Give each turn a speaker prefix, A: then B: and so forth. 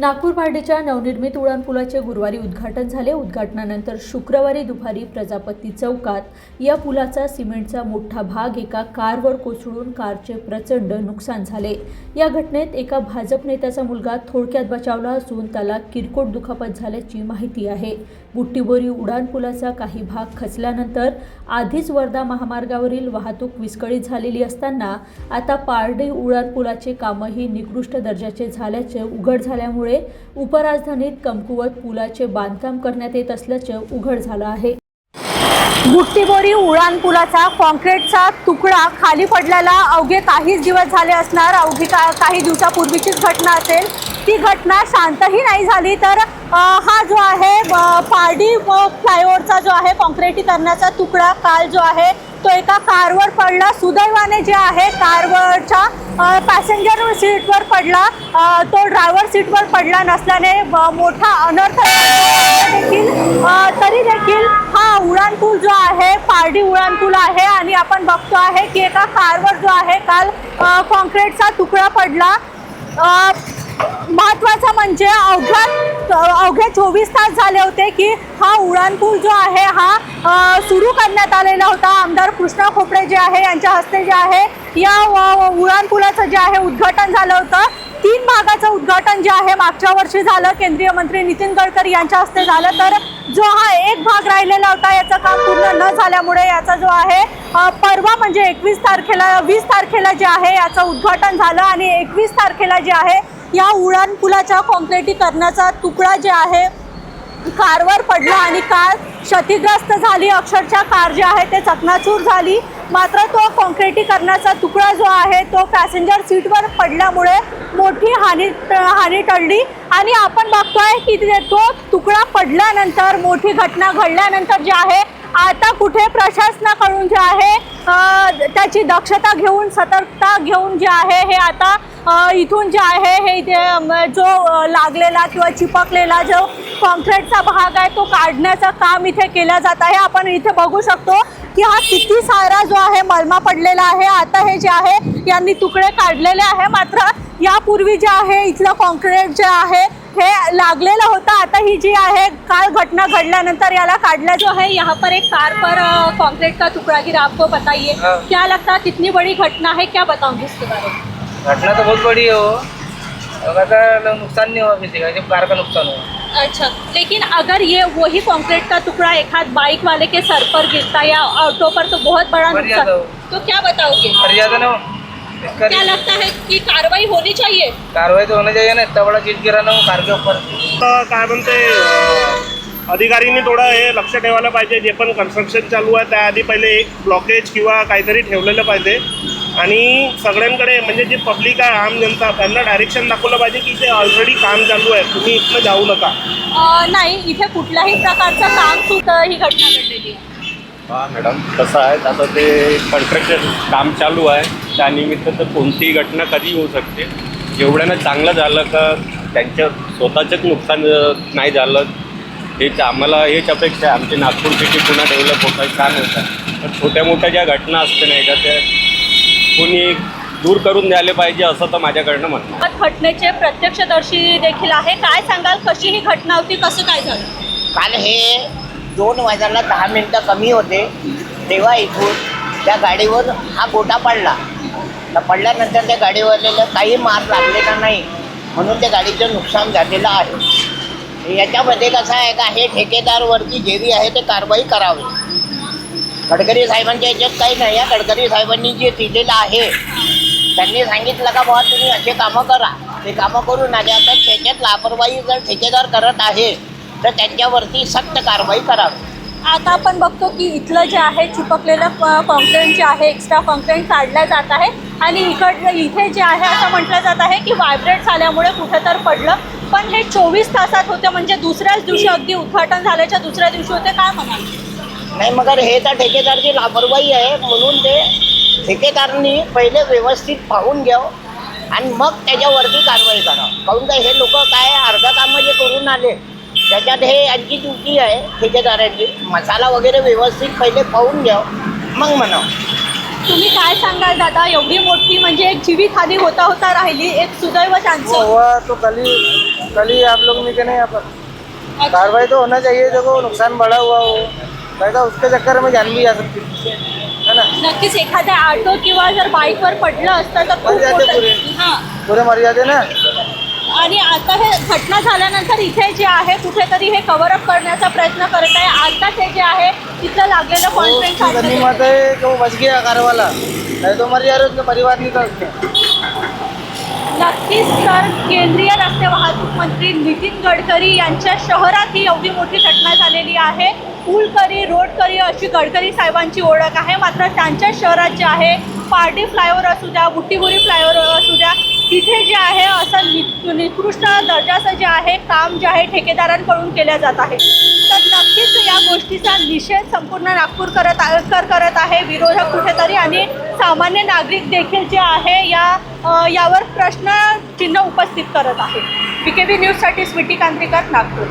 A: नागपूर पार्टीच्या नवनिर्मित उड्डाणपुलाचे गुरुवारी उद्घाटन झाले. उद्घाटनानंतर शुक्रवारी दुपारी प्रजापती चौकात या पुलाचा सिमेंटचा मोठा भाग एका कारवर कोसळून कारचे प्रचंड नुकसान झाले. या घटनेत एका भाजप नेत्याचा मुलगा थोडक्यात बचावला असून त्याला किरकोट दुखापत झाल्याची माहिती आहे. बुट्टीबोरी उड्डाणपुलाचा काही भाग खचल्यानंतर आधीच वर्धा महामार्गावरील वाहतूक विस्कळीत झालेली असताना आता पारडी उड्डाणपुलाचे कामही निकृष्ट दर्जाचे झाल्याचे उघड झाल्यामुळे उपराजधानीत कमकुवत पुलाचे बांधकाम करण्यात येत असल्याचं उघड झालं आहे.
B: गुट्टीबोरी उडान पुलाचा कॉन्क्रीटचा तुकडा खाली पडलेला अवघे काहीच दिवस झाले असणार. अवघी का काही दिवसापूर्वीचीच घटना असेल. ती घटना शांतही नाही झाली तर हा जो आहे पारडी फ्लायओव्हरचा जो आहे करण्याचा तुकडा काल जो आहे आता कारवर पडला. सुदैवाने जे आहे कारवरच्या पॅसेंजर सीटवर पडला. तो ड्रायव्हर सीटवर पडला नसल्याने मोठा अनर्थ देखील तरी देखील हा उड्डाणपूल जो आहे पारडी उड्डाणपूल आहे. आणि आपण बघतो आहे की एका कारवर जो आहे काल कॉन्क्रीटचा तुकडा पडला. अ, महत्त्वाचं म्हणजे अवघ्या अवघे चोवीस तास झाले होते की हा उड्डाणपूल जो आहे हा सुरू करण्यात आलेला होता. आमदार कृष्णा खोपडे जे आहे यांच्या हस्ते जे आहे या अ, उड्डाणपुलाचं जे आहे उद्घाटन झालं होतं. तीन भागाचं उद्घाटन जे आहे मागच्या वर्षी झालं. केंद्रीय मंत्री नितीन गडकरी यांच्या हस्ते झालं. तर जो हा एक भाग राहिलेला होता याचं काम पूर्ण न झाल्यामुळे याचा जो आहे परवा म्हणजे एकवीस तारखेला वीस तारखेला जे आहे याचं उद्घाटन झालं. आणि एकवीस तारखेला जे आहे या उड्डाणपुलाच्या कॉन्क्रिटीकरणाचा तुकडा जे आहे कारवर पडला आणि कार क्षतिग्रस्त झाली. अक्षरशः कार जी आहे ते चकनाचूर झाली. मात्र तो कॉन्क्रिटीकरणाचा तुकडा जो आहे तो पॅसेंजर सीटवर पडल्यामुळे मोठी हानी हानी टळली. आणि आपण बघतोय की तो तुकडा पडल्यानंतर मोठी घटना घडल्यानंतर जे आहे आता कुठे प्रशासनाकडून जे आहे त्याची दक्षता घेऊन सतर्कता घेऊन जे आहे हे आता इथून जे आहे हे इथे जो लागलेला किंवा चिपकलेला जो कॉन्क्रीटचा भाग आहे तो काढण्याचं काम इथे केलं जात आहे. आपण इथे बघू शकतो की हा किती सारा जो आहे मलमा पडलेला आहे. आता हे जे आहे यांनी तुकडे काढलेले आहे. मात्र यापूर्वी जे आहे इथलं कॉन्क्रीट जे आहे हे लागलेलं होतं. आता ही जी आहे काल घटना घडल्यानंतर याला काढला जो है यहाँ पर एक कार पर कॉन्क्रीट का टुकड़ा गिरा आपको बताइए। क्या लगता है कितनी बड़ी घटना है? क्या बताऊंगी इसके बारे में?
C: घटना तो बहुत बड़ी है वो। नुकसान नहीं हुआ किसी का सिर्फ कार का नुकसान हुआ।
B: अच्छा लेकिन अगर ये वही कंक्रीट का टुकड़ा एक हाथ बाइक वाले के सर पर गिरता या ऑटो पर तो बहुत बड़ा नुकसान। तो क्या बताओगे? क्या लगता है कि कार्रवाई होनी चाहिए?
C: कार्रवाई तो होना चाहिए ना इतना बड़ा चीज गिरा ना वो कार के ऊपर।
D: तर काय म्हणते अं, अधिकाऱ्यांनी थोडं हे लक्ष ठेवायला पाहिजे जे पण कन्स्ट्रक्शन चालू आहे त्याआधी पहिले एक ब्लॉकेज किंवा काहीतरी ठेवलेलं पाहिजे. आणि सगळ्यांकडे म्हणजे जे पब्लिक आहे आम जनता त्यांना डायरेक्शन दाखवलं पाहिजे की ते ऑलरेडी काम चालू आहे तुम्ही इथनं जाऊ नका.
B: अं, नाही इथे कुठल्याही प्रकारचं काम सुद्ध ही घटना घडलेली आहे.
E: हा मॅडम कसं आहे आता ते कन्स्ट्रक्शन काम चालू आहे. त्यानिमित्त तर कोणतीही घटना कधी होऊ शकते. एवढ्यानं चांगलं झालं का त्यांच्या स्वतःचंच नुकसान नाही झालं. हेच आम्हाला हेच अपेक्षा आहे. आमचे नागपूर सिटी पुन्हा डेव्हलप होत आहे छान होत आहे. तर छोट्या मोठ्या ज्या घटना असते नाही का त्या कोणी दूर करून द्यायला पाहिजे असं तर माझ्याकडनं म्हणणं
B: घटनेचे प्रत्यक्षदर्शी देखील आहे. काय सांगाल कशी ही घटना होती कसं काय झालं?
F: काल हे दोन वाजायला दहा मिनटं कमी होते. तेव्हा इथून त्या गाडीवर हा गोटा पडला. तर पडल्यानंतर त्या गाडीवरलेलं काही मार लागलेला नाही म्हणून त्या गाडीचं नुकसान झालेलं आहे. याच्यामध्ये कसं आहे का हे ठेकेदारवरती जे बी आहे ते कारवाई करावी. गडकरी साहेबांच्या याच्यात काही नाही. या गडकरी साहेबांनी जे दिलेलं आहे त्यांनी सांगितलं का बाबा तुम्ही असे कामं करा. ते कामं करून आले. आता त्याच्यात लापरवाही जर ठेकेदार करत आहे तर त्यांच्यावरती सक्त कारवाई करावी.
B: आता आपण बघतो की इथलं जे आहे चिपकलेलं कॉन्क्रीट जे आहे एक्स्ट्रा कॉन्क्रीट काढलं जात आहे. आणि इकड इथे जे आहे असं म्हटलं जात आहे की व्हायब्रेट झाल्यामुळे कुठं तर पडलं. पण हे चोवीस तासात होते म्हणजे दुसऱ्याच दिवशी अगदी उद्घाटन झाल्याच्या दुसऱ्या दिवशी होते. काय म्हणाल?
F: नाही मगर हे तर ठेकेदारची लापरवाही आहे. म्हणून ते ठेकेदारांनी पहिले व्यवस्थित पाहून घ्यावं आणि मग त्याच्यावरती कारवाई करावं. काहून का हे लोक काय अर्धा कामं जे करून आले त्याच्यात हे यांची चुकी आहे ठेकेदारांची. मसाला वगैरे व्यवस्थित पहिले पाहून घ्यावं मग म्हणावं.
B: तुम्ही काय सांगाल दादा? एवढी मोठी म्हणजे एक जीवितहानी होता होता राहिली एक सुदैव
G: वो
B: त्यांचं.
G: हुआ तो कल ही
C: कल ही आप लोग मिले नहीं यहाँ पर। कार्रवाई तो होना चाहिए देखो नुकसान बढ़ा हुआ हो। वैसा उसके चक्कर में जान भी जा सकती है है ना?
B: नक्कीच एखाद्या ऑटो किंवा जर बाईकवर पडलं असतं तर खूप
C: मर जाते
B: मोठं-
C: पुरे.
B: हां.
C: पूरे मर जाते ना?
B: आणि आता हे घटना झाल्यानंतर इथे जे आहे कुठेतरी हे कव्हर अप करण्याचा प्रयत्न करत आहे. आताच हे जे आहे तिथं लागलेलं
C: है कि वो बच गया कार वाला नहीं तो मर जा रहे उसके परिवार नहीं था उसके
B: नक्कीच तर केंद्रीय रस्ते वाहतूक मंत्री नितीन गडकरी यांच्या शहरात ही एवढी मोठी घटना झालेली आहे. पुलकरी रोडकरी अशी गडकरी साहेबांची ओळख आहे. मात्र त्यांच्या शहरात जे आहे पार्टी फ्लायओव्हर असू द्या बुट्टीबोरी फ्लायओव्हर असू द्या तिथे जे आहे असं नि निकृष्ट दर्जाचं जे आहे काम जे आहे ठेकेदारांकडून केल्या जात आहे. तर नक्कीच या गोष्टीचा निषेध संपूर्ण नागपूर करत कर करत आहे. विरोधक कुठेतरी आणि सामान्य नागरिक देखील जे आहे या यावर प्रश्न चिन्ह उपस्थित करत आहे. पी के बी न्यूजसाठी स्वीटी कांत्रीकर नागपूर.